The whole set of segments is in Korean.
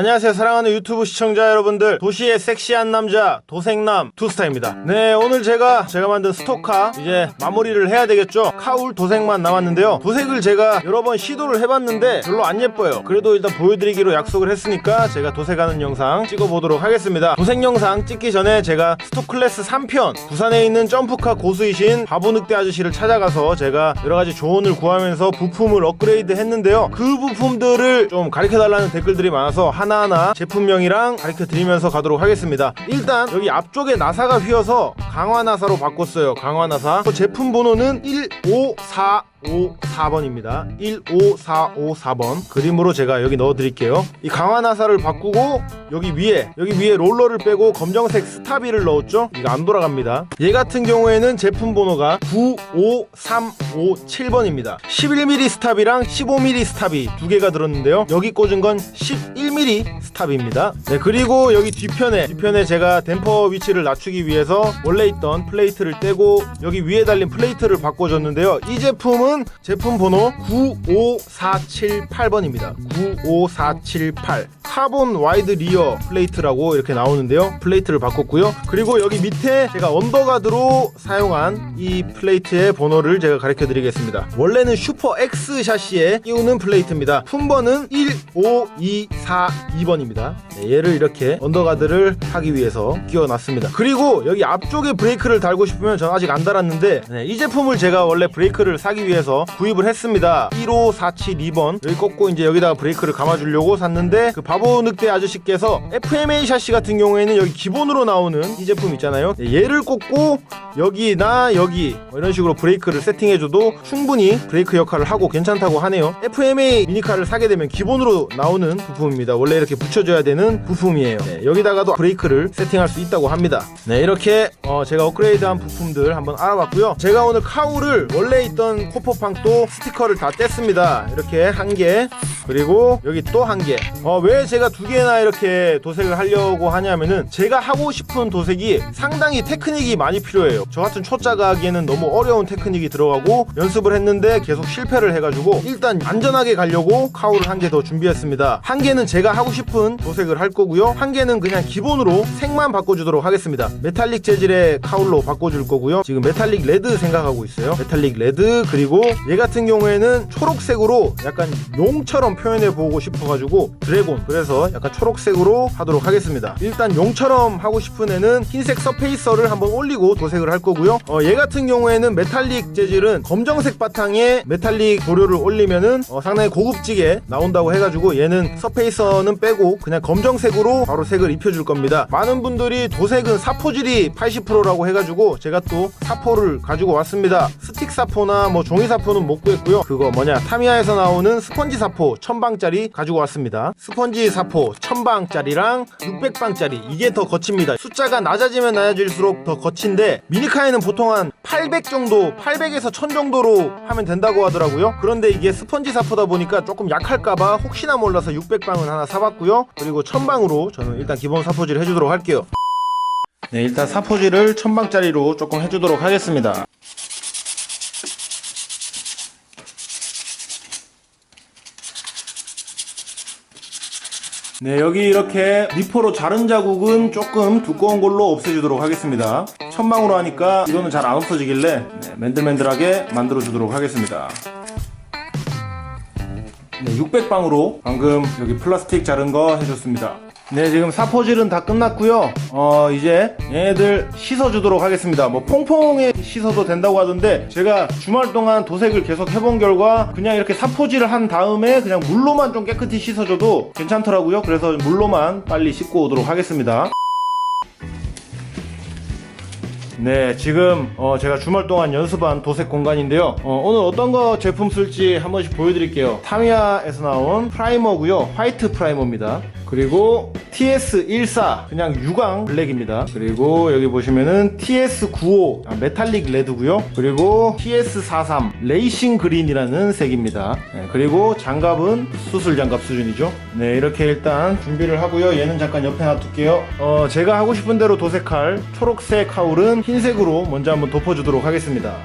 안녕하세요. 사랑하는 유튜브 시청자 여러분들. 도시의 섹시한 남자 도색남 투스타입니다. 네 오늘 제가 제가 만든 스토카 이제 마무리를 해야 되겠죠? 카울 도색만 남았는데요. 도색을 제가 여러 번 시도를 해봤는데 별로 안 예뻐요. 그래도 일단 보여드리기로 약속을 했으니까 제가 도색하는 영상 찍어보도록 하겠습니다. 도색 영상 찍기 전에 제가 스토클래스 3편 부산에 있는 점프카 고수이신 바보늑대 아저씨를 찾아가서 제가 여러가지 조언을 구하면서 부품을 업그레이드 했는데요. 그 부품들을 좀 가르쳐달라는 댓글들이 많아서 하나하나 제품명이랑 가르쳐 드리면서 가도록 하겠습니다. 일단 여기 앞쪽에 나사가 휘어서 강화 나사로 바꿨어요. 강화 나사. 그 제품 번호는 15454번입니다. 15454번 그림으로 제가 여기 넣어 드릴게요. 이 강화 나사를 바꾸고 여기 위에 여기 위에 롤러를 빼고 검정색 스타비를 넣었죠. 이거 안 돌아갑니다. 얘 같은 경우에는 제품 번호가 95357번입니다. 11mm 스탑이랑 15mm 스탑이 두 개가 들었는데요. 여기 꽂은 건 11mm 스탑입니다. 네, 그리고 여기 뒤편에 뒤편에 제가 댐퍼 위치를 낮추기 위해서 원래 있던 플레이트를 떼고 여기 위에 달린 플레이트를 바꿔줬는데요. 이 제품은 제품 번호 95478번입니다. 95478 카본 와이드 리어 플레이트라고 이렇게 나오는데요. 플레이트를 바꿨고요. 그리고 여기 밑에 제가 언더가드로 사용한 이 플레이트의 번호를 제가 가르쳐 드리겠습니다. 원래는 슈퍼 X 샤시에 끼우는 플레이트입니다. 품번은 15242번입니다. 얘를 이렇게 언더가드를 하기 위해서 끼워 놨습니다. 그리고 여기 앞쪽에 브레이크를 달고 싶으면 전 아직 안 달았는데 네, 이 제품을 제가 원래 브레이크를 사기 위해 서 구입을 했습니다. 15472번 여기 꽂고 이제 여기다가 브레이크를 감아주려고 샀는데 그 바보 늑대 아저씨께서 FMA 샤시 같은 경우에는 여기 기본으로 나오는 이 제품 있잖아요. 네, 얘를 꽂고 여기나 여기 뭐 이런 식으로 브레이크를 세팅해줘도 충분히 브레이크 역할을 하고 괜찮다고 하네요. FMA 미니카를 사게 되면 기본으로 나오는 부품입니다. 원래 이렇게 붙여줘야 되는 부품이에요. 네, 여기다가도 브레이크를 세팅할 수 있다고 합니다. 네, 이렇게 어, 제가 업그레이드한 부품들 한번 알아봤고요. 제가 오늘 카우를 원래 있던 코퍼 팡도 스티커를 다 뗐습니다. 이렇게 한 개, 그리고 여기 또 한 개. 어, 왜 제가 두 개나 이렇게 도색을 하려고 하냐면은 제가 하고 싶은 도색이 상당히 테크닉이 많이 필요해요. 저 같은 초짜가 하기에는 너무 어려운 테크닉이 들어가고 연습을 했는데 계속 실패를 해가지고 일단 안전하게 가려고 카우를 한 개 더 준비했습니다. 한 개는 제가 하고 싶은 도색을 할 거고요. 한 개는 그냥 기본으로 색만 바꿔주도록 하겠습니다. 메탈릭 재질의 카울로 바꿔줄 거고요. 지금 메탈릭 레드 생각하고 있어요. 메탈릭 레드 그리고 얘 같은 경우에는 초록색으로 약간 용처럼 표현해 보고 싶어가지고 드래곤 그래서 약간 초록색으로 하도록 하겠습니다. 일단 용처럼 하고 싶은 애는 흰색 서페이서를 한번 올리고 도색을 할 거고요. 어, 얘 같은 경우에는 메탈릭 재질은 검정색 바탕에 메탈릭 도료를 올리면은 어, 상당히 고급지게 나온다고 해가지고 얘는 서페이서는 빼고 그냥 검정색으로 바로 색을 입혀줄 겁니다. 많은 분들이 도색은 사포질이 80%라고 해가지고 제가 또 사포를 가지고 왔습니다. 스틱 사포나 뭐 종이 사포는 못 구했고요. 그거 뭐냐 타미야에서 나오는 스펀지 사포 1000방짜리 가지고 왔습니다. 스펀지 사포 1000방짜리랑 600방짜리 이게 더 거칩니다. 숫자가 낮아지면 낮아질수록 더 거친데 미니카에는 보통 한 800 정도 800에서 1000 정도로 하면 된다고 하더라고요. 그런데 이게 스펀지 사포다 보니까 조금 약할까봐 혹시나 몰라서 600방은 하나 사봤고요. 그리고 1000방으로 저는 일단 기본 사포질 해주도록 할게요. 네, 일단 사포질을 1000방짜리로 조금 해주도록 하겠습니다. 네, 여기 이렇게 니포로 자른 자국은 조금 두꺼운 걸로 없애주도록 하겠습니다. 천방으로 하니까 이거는 잘 안 없어지길래 네, 맨들맨들하게 만들어 주도록 하겠습니다. 네, 600방으로 방금 여기 플라스틱 자른 거 해줬습니다. 네, 지금 사포질은 다 끝났고요. 어, 이제 얘네들 씻어주도록 하겠습니다. 뭐 퐁퐁에 씻어도 된다고 하던데 제가 주말 동안 도색을 계속 해본 결과 그냥 이렇게 사포질을 한 다음에 그냥 물로만 좀 깨끗이 씻어줘도 괜찮더라고요. 그래서 물로만 빨리 씻고 오도록 하겠습니다. 네, 지금 어, 제가 주말 동안 연습한 도색 공간인데요. 어, 오늘 어떤 거 제품 쓸지 한 번씩 보여드릴게요. 타미야에서 나온 프라이머고요. 화이트 프라이머입니다. 그리고 TS14 그냥 유광 블랙입니다. 그리고 여기 보시면은 TS95 아, 메탈릭 레드고요. 그리고 TS43 레이싱 그린이라는 색입니다. 네, 그리고 장갑은 수술 장갑 수준이죠. 네, 이렇게 일단 준비를 하고요. 얘는 잠깐 옆에 놔둘게요. 어, 제가 하고 싶은 대로 도색할 초록색 하울은 흰색으로 먼저 한번 덮어주도록 하겠습니다.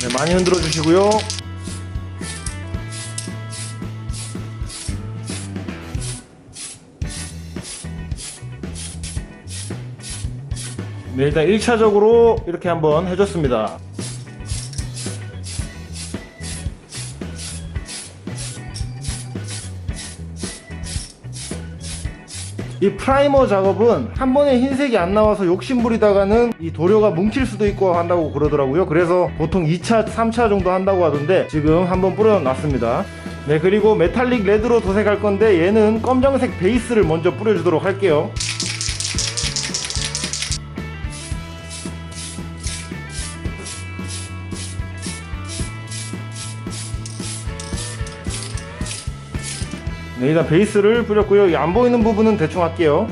네, 많이 흔들어 주시고요. 네, 일단 1차적으로 이렇게 한번 해줬습니다. 이 프라이머 작업은 한 번에 흰색이 안 나와서 욕심부리다가는 이 도료가 뭉칠 수도 있고 한다고 그러더라고요. 그래서 보통 2차, 3차 정도 한다고 하던데 지금 한번 뿌려놨습니다. 네, 그리고 메탈릭 레드로 도색할 건데 얘는 검정색 베이스를 먼저 뿌려주도록 할게요. 네, 일단 베이스를 뿌렸고요. 이안 보이는 부분은 대충 할게요.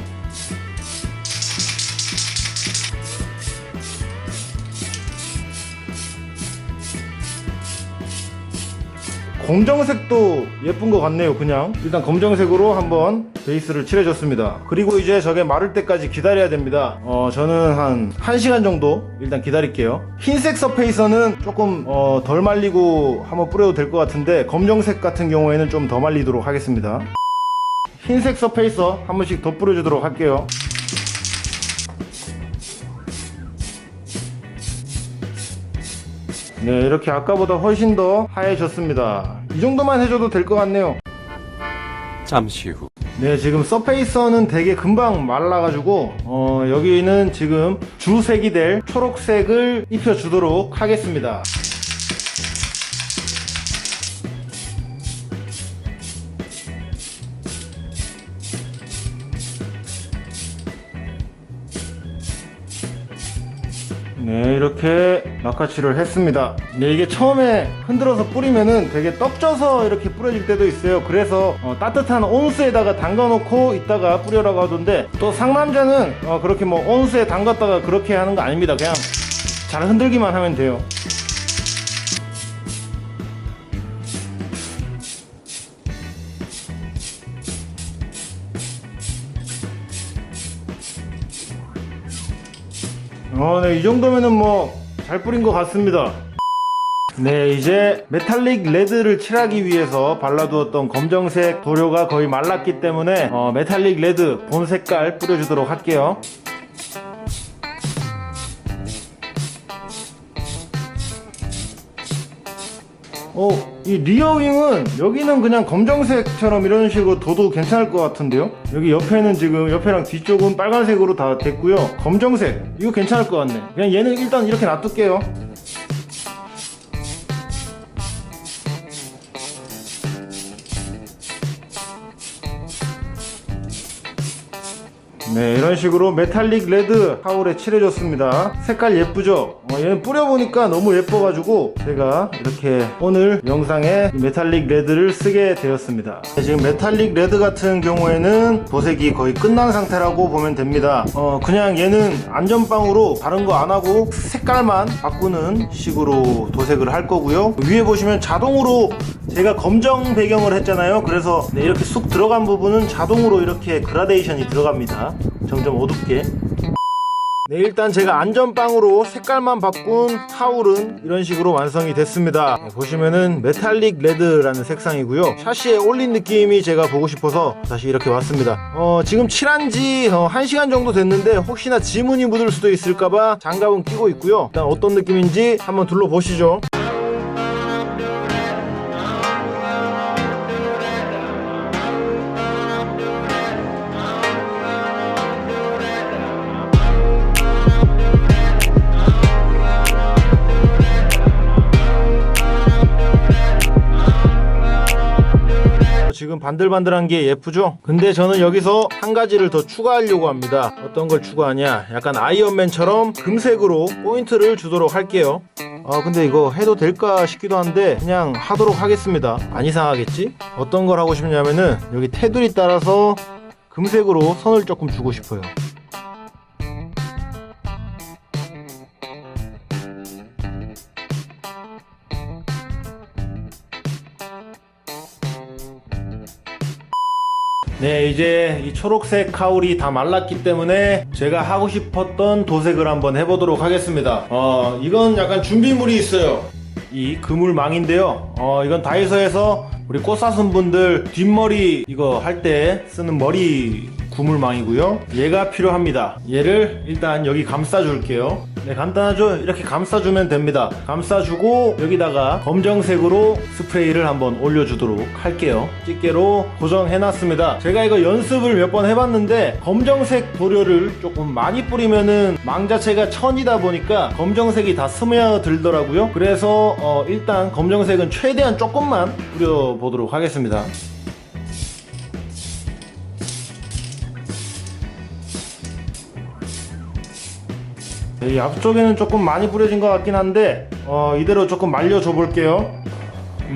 검정색도 예쁜 것 같네요 그냥. 일단 검정색으로 한번 베이스를 칠해줬습니다. 그리고 이제 저게 마를 때까지 기다려야 됩니다. 어 저는 한 1시간 정도 일단 기다릴게요. 흰색 서페이서는 조금 어, 덜 말리고 한번 뿌려도 될 것 같은데 검정색 같은 경우에는 좀 더 말리도록 하겠습니다. 흰색 서페이서 한 번씩 더 뿌려주도록 할게요 네 이렇게 아까보다 훨씬 더 하얘졌습니다. 이 정도만 해줘도 될 것 같네요. 잠시 후. 네 지금 서페이서는 되게 금방 말라가지고 어, 여기는 지금 주색이 될 초록색을 입혀주도록 하겠습니다. 네 이렇게 낙하칠을 했습니다. 네 이게 처음에 흔들어서 뿌리면은 되게 떡져서 이렇게 뿌려질 때도 있어요. 그래서 어, 따뜻한 온수에다가 담가 놓고 이따가 뿌려라고 하던데 또 상남자는 어, 그렇게 뭐 온수에 담갔다가 그렇게 하는 거 아닙니다. 그냥 잘 흔들기만 하면 돼요. 어, 네, 이 정도면은 뭐 잘 뿌린 것 같습니다. 네, 이제 메탈릭 레드를 칠하기 위해서 발라두었던 검정색 도료가 거의 말랐기 때문에 어, 메탈릭 레드 본 색깔 뿌려주도록 할게요. 어, 이 리어윙은 여기는 그냥 검정색처럼 이런 식으로 둬도 괜찮을 것 같은데요? 여기 옆에는 지금 옆에랑 뒤쪽은 빨간색으로 다 됐고요. 검정색 이거 괜찮을 것 같네. 그냥 얘는 일단 이렇게 놔둘게요. 네 이런 식으로 메탈릭 레드 하울에 칠해줬습니다. 색깔 예쁘죠? 어, 얘는 뿌려보니까 너무 예뻐가지고 제가 이렇게 오늘 영상에 이 메탈릭 레드를 쓰게 되었습니다. 네, 지금 메탈릭 레드 같은 경우에는 도색이 거의 끝난 상태라고 보면 됩니다. 어, 그냥 얘는 안전빵으로 다른 거 안하고 색깔만 바꾸는 식으로 도색을 할 거고요. 위에 보시면 자동으로 제가 검정 배경을 했잖아요. 그래서 네, 이렇게 쑥 들어간 부분은 자동으로 이렇게 그라데이션이 들어갑니다. 점점 어둡게. 네 일단 제가 안전빵으로 색깔만 바꾼 하울은 이런 식으로 완성이 됐습니다. 네, 보시면은 메탈릭 레드라는 색상이고요. 샤시에 올린 느낌이 제가 보고 싶어서 다시 이렇게 왔습니다. 어, 지금 칠한지 어, 1시간 정도 됐는데 혹시나 지문이 묻을 수도 있을까봐 장갑은 끼고 있고요. 일단 어떤 느낌인지 한번 둘러보시죠 지금 반들반들한 게 예쁘죠? 근데 저는 여기서 한 가지를 더 추가하려고 합니다. 어떤 걸 추가하냐? 약간 아이언맨처럼 금색으로 포인트를 주도록 할게요. 아 근데 이거 해도 될까 싶기도 한데 그냥 하도록 하겠습니다. 안 이상하겠지? 어떤 걸 하고 싶냐면은 여기 테두리 따라서 금색으로 선을 조금 주고 싶어요. 이제 이 초록색 카울이 다 말랐기 때문에 제가 하고 싶었던 도색을 한번 해보도록 하겠습니다. 어, 이건 약간 준비물이 있어요. 이 그물망인데요. 어, 이건 다이소에서 우리 꽃사슴 분들 뒷머리 이거 할 때 쓰는 머리 구물망이고요. 얘가 필요합니다. 얘를 일단 여기 감싸줄게요. 네, 간단하죠? 이렇게 감싸주면 됩니다. 감싸주고 여기다가 검정색으로 스프레이를 한번 올려주도록 할게요. 집게로 고정해놨습니다. 제가 이거 연습을 몇 번 해봤는데 검정색 도료를 조금 많이 뿌리면은 망 자체가 천이다 보니까 검정색이 다 스며들더라고요. 그래서 어, 일단 검정색은 최대한 조금만 뿌려보도록 하겠습니다. 이 앞쪽에는 조금 많이 뿌려진 것 같긴 한데 어, 이대로 조금 말려줘 볼게요.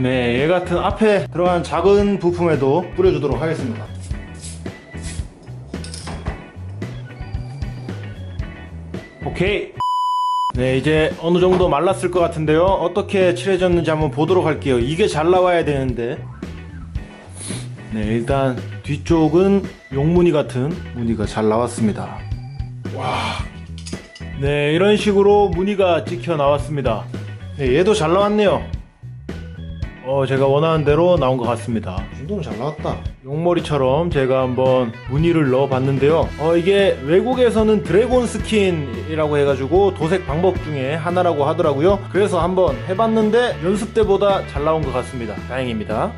네, 얘 같은 앞에 들어간 작은 부품에도 뿌려주도록 하겠습니다. 오케이. 네, 이제 어느 정도 말랐을 것 같은데요. 어떻게 칠해졌는지 한번 보도록 할게요. 이게 잘 나와야 되는데. 네, 일단 뒤쪽은 용무늬 같은 무늬가 잘 나왔습니다 네, 이런 식으로 무늬가 찍혀 나왔습니다. 네, 얘도 잘 나왔네요. 어, 제가 원하는 대로 나온 것 같습니다. 이 정도면 잘 나왔다. 용머리처럼 제가 한번 무늬를 넣어 봤는데요. 어, 이게 외국에서는 드래곤 스킨이라고 해가지고 도색 방법 중에 하나라고 하더라고요. 그래서 한번 해봤는데 연습 때보다 잘 나온 것 같습니다. 다행입니다.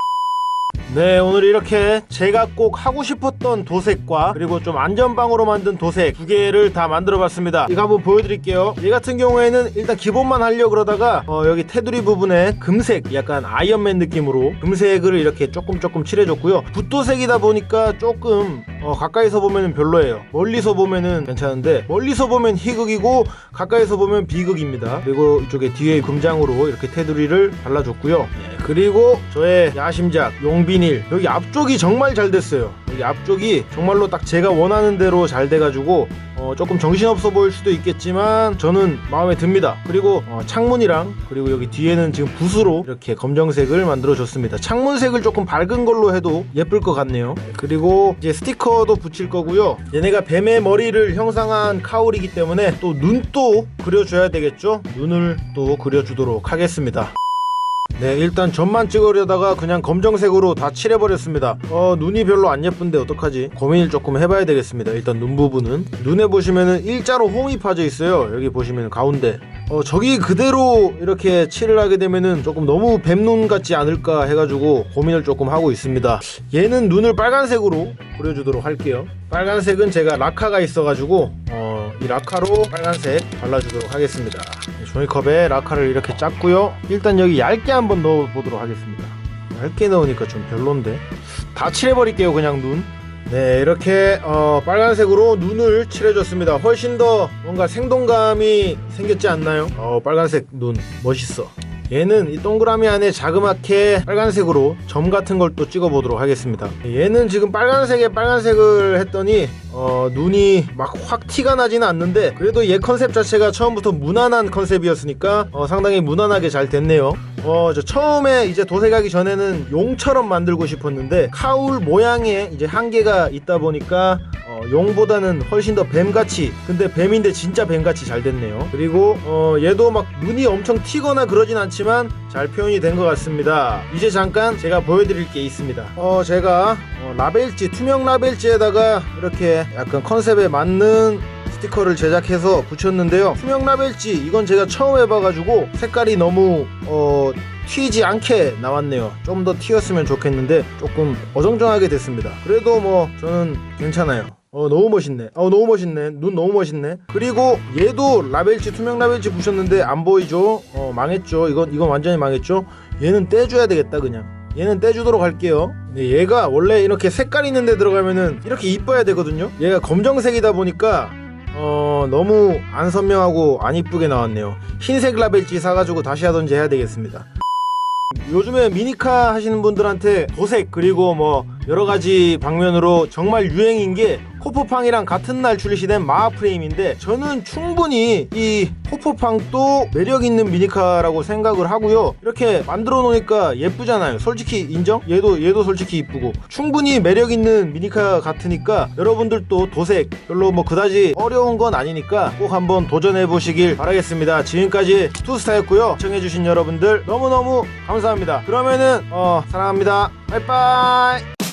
네 오늘 이렇게 제가 꼭 하고 싶었던 도색과 그리고 좀 안전방으로 만든 도색 두 개를 다 만들어 봤습니다. 이거 한번 보여드릴게요. 얘 같은 경우에는 일단 기본만 하려고 그러다가 어, 여기 테두리 부분에 금색 약간 아이언맨 느낌으로 금색을 이렇게 조금 조금 칠해줬고요. 붓도색이다 보니까 조금 어, 가까이서 보면 별로예요. 멀리서 보면은 괜찮은데 멀리서 보면 희극이고 가까이서 보면 비극입니다. 그리고 이쪽에 뒤에 금장으로 이렇게 테두리를 발라줬고요. 네, 그리고 저의 야심작 용비닐. 여기 앞쪽이 정말 잘 됐어요. 여기 앞쪽이 정말로 딱 제가 원하는 대로 잘 돼가지고 어, 조금 정신없어 보일 수도 있겠지만 저는 마음에 듭니다. 그리고 어, 창문이랑 그리고 여기 뒤에는 지금 붓으로 이렇게 검정색을 만들어 줬습니다. 창문색을 조금 밝은 걸로 해도 예쁠 것 같네요. 그리고 이제 스티커도 붙일 거고요. 얘네가 뱀의 머리를 형상한 카울이기 때문에 또 눈도 그려줘야 되겠죠? 눈을 또 그려주도록 하겠습니다 네 일단 점만 찍으려다가 그냥 검정색으로 다 칠해버렸습니다. 어 눈이 별로 안 예쁜데 어떡하지? 고민을 조금 해봐야 되겠습니다. 일단 눈 부분은. 눈에 보시면은 일자로 홈이 파져 있어요. 여기 보시면 가운데 어 저기 그대로 이렇게 칠을 하게 되면은 조금 너무 뱀눈 같지 않을까 해가지고 고민을 조금 하고 있습니다. 얘는 눈을 빨간색으로 그려주도록 할게요. 빨간색은 제가 라카가 있어가지고 어 이 라카로 빨간색 발라주도록 하겠습니다. 종이컵에 라카를 이렇게 짰고요. 일단 여기 얇게 한번 넣어보도록 하겠습니다. 얇게 넣으니까 좀 별론데. 다 칠해버릴게요 그냥 눈 네, 이렇게 어, 빨간색으로 눈을 칠해줬습니다. 훨씬 더 뭔가 생동감이 생겼지 않나요? 어, 빨간색 눈 멋있어. 얘는 이 동그라미 안에 자그맣게 빨간색으로 점 같은 걸 또 찍어 보도록 하겠습니다. 얘는 지금 빨간색에 빨간색을 했더니 어, 눈이 막 확 티가 나지는 않는데 그래도 얘 컨셉 자체가 처음부터 무난한 컨셉이었으니까 어, 상당히 무난하게 잘 됐네요. 어, 저 처음에 이제 도색하기 전에는 용처럼 만들고 싶었는데 카울 모양에 이제 한계가 있다 보니까 어, 용보다는 훨씬 더 뱀같이 근데 뱀인데 진짜 뱀같이 잘 됐네요. 그리고 어, 얘도 막 눈이 엄청 튀거나 그러진 않지만 잘 표현이 된 것 같습니다. 이제 잠깐 제가 보여드릴 게 있습니다. 어, 제가 어, 라벨지 투명 라벨지에다가 이렇게 약간 컨셉에 맞는 스티커를 제작해서 붙였는데요. 투명 라벨지 이건 제가 처음 해봐가지고 색깔이 너무 어, 튀지 않게 나왔네요. 좀 더 튀었으면 좋겠는데 조금 어정쩡하게 됐습니다. 그래도 뭐 저는 괜찮아요. 어 너무 멋있네. 어 너무 멋있네. 눈 너무 멋있네. 그리고 얘도 라벨지 투명 라벨지 붙였는데 안 보이죠? 어 망했죠. 이건 이건 완전히 망했죠? 얘는 떼줘야 되겠다 그냥. 얘는 떼주도록 할게요. 네, 얘가 원래 이렇게 색깔 있는 데 들어가면은 이렇게 이뻐야 되거든요? 얘가 검정색이다 보니까 어 너무 안 선명하고 안 이쁘게 나왔네요. 흰색 라벨지 사가지고 다시 하던지 해야 되겠습니다. 요즘에 미니카 하시는 분들한테 도색 그리고 뭐 여러 가지 방면으로 정말 유행인 게 호포팡이랑 같은 날 출시된 마하 프레임인데 저는 충분히 이 호포팡도 매력 있는 미니카라고 생각을 하고요. 이렇게 만들어 놓으니까 예쁘잖아요. 솔직히 인정? 얘도 얘도 솔직히 이쁘고 충분히 매력 있는 미니카 같으니까 여러분들도 도색 별로 뭐 그다지 어려운 건 아니니까 꼭 한번 도전해 보시길 바라겠습니다. 지금까지 투스타였고요. 시청해 주신 여러분들 너무너무 감사합니다. 그러면은 어 사랑합니다. 빠이빠이.